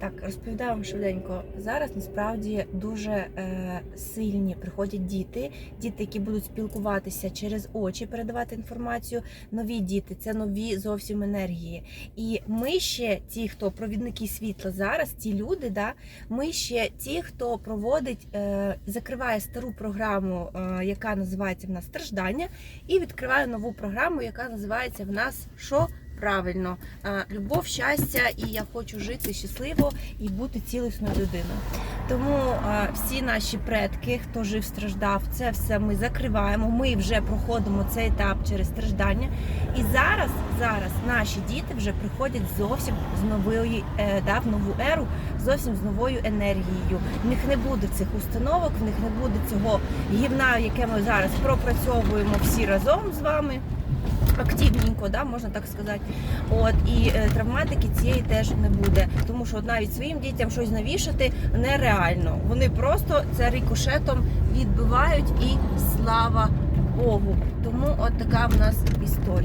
Так, розповідаю вам швиденько. Зараз насправді дуже е, сильні приходять діти, діти, які будуть спілкуватися через очі, передавати інформацію. Нові діти це нові зовсім енергії. І ми ще ті, хто провідники світла зараз, ті люди, да, ми ще ті, хто проводить, е, закриває стару програму, е, яка називається в нас страждання, і відкриває нову програму, яка називається в нас що? Правильно, любов, щастя, і я хочу жити щасливо і бути цілісною людиною. Тому всі наші предки, хто жив, страждав, це все ми закриваємо. Ми вже проходимо цей етап через страждання. І зараз, зараз наші діти вже приходять зовсім з нової е, да, в нову еру, зовсім з новою енергією. В них не буде цих установок, в них не буде цього гівна, яке ми зараз пропрацьовуємо всі разом з вами. Активненько, да, можна так сказати. От і е, травматики цієї теж не буде, тому що навіть своїм дітям щось навішати нереально. Вони просто це рикошетом відбивають і слава Богу. Тому от така в нас історія.